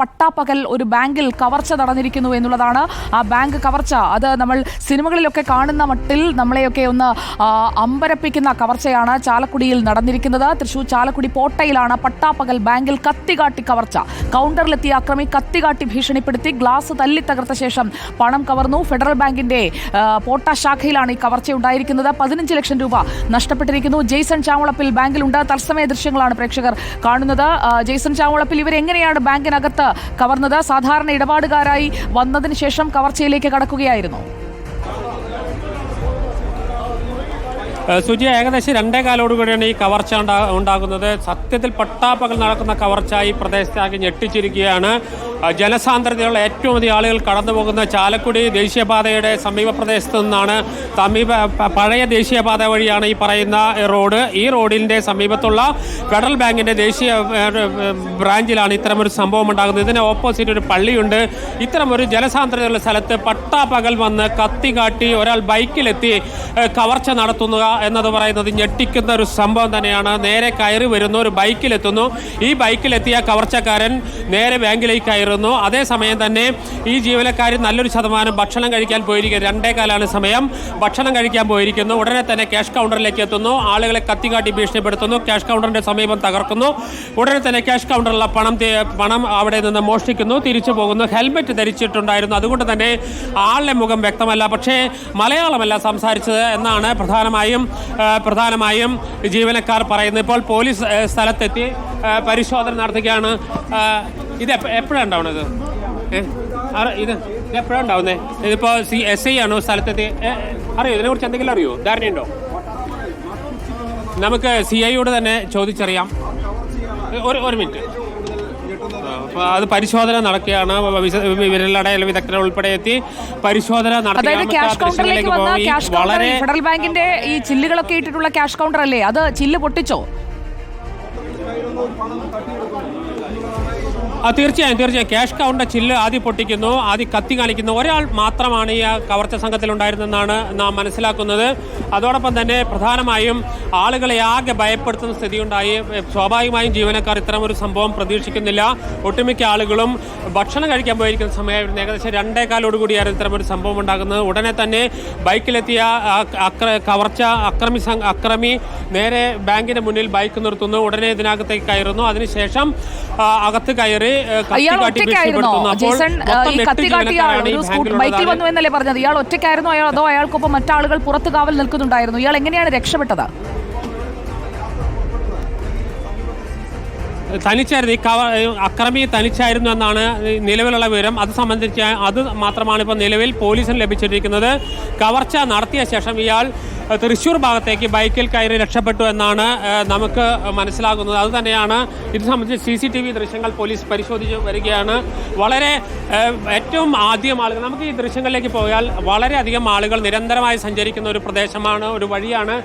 പട്ടാപ്പകൽ ഒരു ബാങ്കിൽ കവർച്ച നടന്നിരിക്കുന്നു എന്നുള്ളതാണ് ആ ബാങ്ക് കവർച്ച. അത് നമ്മൾ സിനിമകളിലൊക്കെ കാണുന്ന മട്ടിൽ നമ്മളെയൊക്കെ ഒന്ന് അമ്പരപ്പിക്കുന്ന കവർച്ചയാണ് ചാലക്കുടിയിൽ നടന്നിരിക്കുന്നത്. തൃശൂർ ചാലക്കുടി പോട്ടയിലാണ് പട്ടാപ്പകൽ ബാങ്കിൽ കത്തികാട്ടി കവർച്ച. കൗണ്ടറിലെത്തിയ അക്രമി കത്തികാട്ടി ഭീഷണിപ്പെടുത്തി ഗ്ലാസ് തല്ലി തകർത്ത ശേഷം പണം കവർന്നു. ഫെഡറൽ ബാങ്കിന്റെ പോട്ട ശാഖയിലാണ് ഈ കവർച്ച ഉണ്ടായിരിക്കുന്നത് പതിനഞ്ച് ലക്ഷം രൂപ നഷ്ടപ്പെട്ടിരിക്കുന്നു. ജെയ്സൺ ചാമുളപ്പിൽ ബാങ്കിലുണ്ട്. തത്സമയ ദൃശ്യങ്ങളാണ് പ്രേക്ഷകർ കാണുന്നത്. ജെയ്സൺ ചാമുളപ്പിൽ ഇവരെങ്ങനെയാണ് ബാങ്കിനകത്ത് കവർന്നത് സാധാരണ ഇടപാടുകാരായി വന്നതിന് ശേഷം കവർച്ചയിലേക്ക് കടക്കുകയായിരുന്നു. സുജി ഏകദേശം രണ്ടേ കാലോട് കൂടിയാണ് ഈ കവർച്ച ഉണ്ടാകുന്നത്. സത്യത്തിൽ പട്ടാപ്പകൽ നടക്കുന്ന കവർച്ച ഈ പ്രദേശത്താക്കി ഞെട്ടിച്ചിരിക്കുകയാണ്. ജനസാന്ദ്രതയുള്ള ഏറ്റവും അധികം ആളുകൾ കടന്നു പോകുന്ന ചാലക്കുടി ദേശീയപാതയുടെ സമീപ പ്രദേശത്തു നിന്നാണ് സമീപ പഴയ ദേശീയപാത വഴിയാണ് ഈ പറയുന്ന റോഡ്. ഈ റോഡിന്റെ സമീപത്തുള്ള ഫെഡറൽ ബാങ്കിന്റെ ദേശീയ ബ്രാഞ്ചിലാണ് ഇത്തരമൊരു സംഭവം ഉണ്ടാകുന്നത്. ഇതിന് ഓപ്പോസിറ്റ് ഒരു പള്ളിയുണ്ട്. ഇത്തരമൊരു ജനസാന്ദ്രതയുള്ള സ്ഥലത്ത് പട്ടാപ്പകൽ വന്ന് കത്തി കാട്ടി ഒരാൾ ബൈക്കിലെത്തി കവർച്ച നടത്തുക എന്നത് പറയുന്നത് ഞെട്ടിക്കുന്ന ഒരു സംഭവം തന്നെയാണ്. നേരെ കയറി വരുന്നു ഒരു ബൈക്കിലെത്തുന്നു. ഈ ബൈക്കിലെത്തിയ കവർച്ചക്കാരൻ നേരെ ബാങ്കിലേക്ക് കയറുന്നു. അതേസമയം തന്നെ ഈ ജീവനക്കാർ നല്ലൊരു ശതമാനം ഭക്ഷണം കഴിക്കാൻ പോയിരിക്കുന്നു. രണ്ടേ കാലാണ് സമയം. ഭക്ഷണം കഴിക്കാൻ പോയിരിക്കുന്നു. ഉടനെ തന്നെ ക്യാഷ് കൗണ്ടറിലേക്ക് എത്തുന്നു. ആളുകളെ കത്തിക്കാട്ടി ഭീഷണിപ്പെടുത്തുന്നു. ക്യാഷ് കൗണ്ടറിന്റെ സമീപം തകർക്കുന്നു. ഉടനെ തന്നെ ക്യാഷ് കൗണ്ടറിലുള്ള പണം പണം അവിടെ നിന്ന് മോഷ്ടിക്കുന്നു. തിരിച്ചു പോകുന്നു. ഹെൽമെറ്റ് ധരിച്ചിട്ടുണ്ടായിരുന്നു. അതുകൊണ്ട് തന്നെ ആളുടെ മുഖം വ്യക്തമല്ല പക്ഷേ മലയാളമല്ല സംസാരിച്ചത് എന്നാണ് പ്രധാനമായും പ്രധാനമായും ജീവനക്കാർ പറയുന്നത്. ഇപ്പോൾ പോലീസ് സ്ഥലത്തെത്തി പരിശോധന നടത്തുകയാണ്. ഇത് എപ്പോഴാണ് ഉണ്ടാവുന്നത്? ഇത് എപ്പോഴാണ് ഉണ്ടാവുന്നത് ഇതിപ്പോൾ സി എസ് ഐ ആണോ സ്ഥലത്തെത്തി? അറിയോ? ഇതിനെക്കുറിച്ച് എന്തെങ്കിലും അറിയോ? ധാരണയുണ്ടോ? നമുക്ക് സി ഐയോട് തന്നെ ചോദിച്ചറിയാം. ഒരു ഒരു മിനിറ്റ്. അപ്പോൾ അത് പരിശോധന നടക്കുകയാണ്. വിരലടയൽ വിദഗ്ധരെ ഉൾപ്പെടെ എത്തി പരിശോധന അതായത് ക്യാഷ് കൗണ്ടറിലേക്ക് വന്ന. ക്യാഷ് കൗണ്ടർ ഫെഡറൽ ബാങ്കിന്റെ ഈ ചില്ലുകളൊക്കെ ഇട്ടിട്ടുള്ള ക്യാഷ് കൗണ്ടർ അല്ലേ അത് ചില്ല് പൊട്ടിച്ചോ? തീർച്ചയായും തീർച്ചയായും. ക്യാഷ് കൗണ്ട് ചില്ല് ആദ്യം പൊട്ടിക്കുന്നു ആദ്യം കത്തി കാണിക്കുന്നു. ഒരാൾ മാത്രമാണ് ഈ കവർച്ച സംഘത്തിൽ ഉണ്ടായിരുന്നതെന്നാണ് നാം മനസ്സിലാക്കുന്നത്. അതോടൊപ്പം തന്നെ പ്രധാനമായും ആളുകളെ ആകെ ഭയപ്പെടുത്തുന്ന സ്ഥിതി ഉണ്ടായി സ്വാഭാവികമായും ജീവനക്കാർ ഇത്തരം ഒരു സംഭവം പ്രതീക്ഷിക്കുന്നില്ല. ഒട്ടുമിക്ക ആളുകളും ഭക്ഷണം കഴിക്കാൻ പോയിരിക്കുന്ന സമയമായിരുന്നു. ഏകദേശം രണ്ടേകാലോടുകൂടിയായിരുന്നു ഒരു സംഭവം ഉണ്ടാകുന്നത്. ഉടനെ തന്നെ ബൈക്കിലെത്തിയ അക്ര കവർച്ച അക്രമി അക്രമി നേരെ ബാങ്കിന്റെ മുന്നിൽ ബൈക്ക് നിർത്തുന്നു. ഉടനെ ഇതിനകത്തേക്ക് കയറുന്നു. അതിനുശേഷം അകത്ത് കയറി കാട്ടി ഒറ്റയ്ക്കായിരുന്നോ. ജേസൺ ഈ കത്തി കാട്ടിയ ഒരു സ്കൂട്ടർ. ബൈക്കിൽ വന്നു എന്നല്ലേ പറഞ്ഞത്? ഇയാൾ ഒറ്റയ്ക്കായിരുന്നോ? അയാൾ അതോ അയാൾക്കൊപ്പം മറ്റാളുകൾ പുറത്ത് കാവൽ നിൽക്കുന്നുണ്ടായിരുന്നു? ഇയാൾ എങ്ങനെയാണ് രക്ഷപ്പെട്ടത്? തനിച്ചായിരുന്നു. ഈ കവ അക്രമി തനിച്ചായിരുന്നു എന്നാണ് നിലവിലുള്ള വിവരം. അത് സംബന്ധിച്ച് അത് മാത്രമാണ് ഇപ്പോൾ നിലവിൽ പോലീസിന് ലഭിച്ചിരിക്കുന്നത്. കവർച്ച നടത്തിയ ശേഷം ഇയാൾ തൃശ്ശൂർ ഭാഗത്തേക്ക് ബൈക്കിൽ കയറി രക്ഷപ്പെട്ടു എന്നാണ് നമുക്ക് മനസ്സിലാകുന്നത്. അതുതന്നെയാണ് ഇത് സംബന്ധിച്ച് സി സി ടി വി ദൃശ്യങ്ങൾ പോലീസ് പരിശോധിച്ച് വരികയാണ്. വളരെ ഏറ്റവും ആദ്യം ആളുകൾ നമുക്ക് ഈ ദൃശ്യങ്ങളിലേക്ക് പോയാൽ വളരെയധികം ആളുകൾ നിരന്തരമായി സഞ്ചരിക്കുന്ന ഒരു പ്രദേശമാണ് ഒരു വഴിയാണ്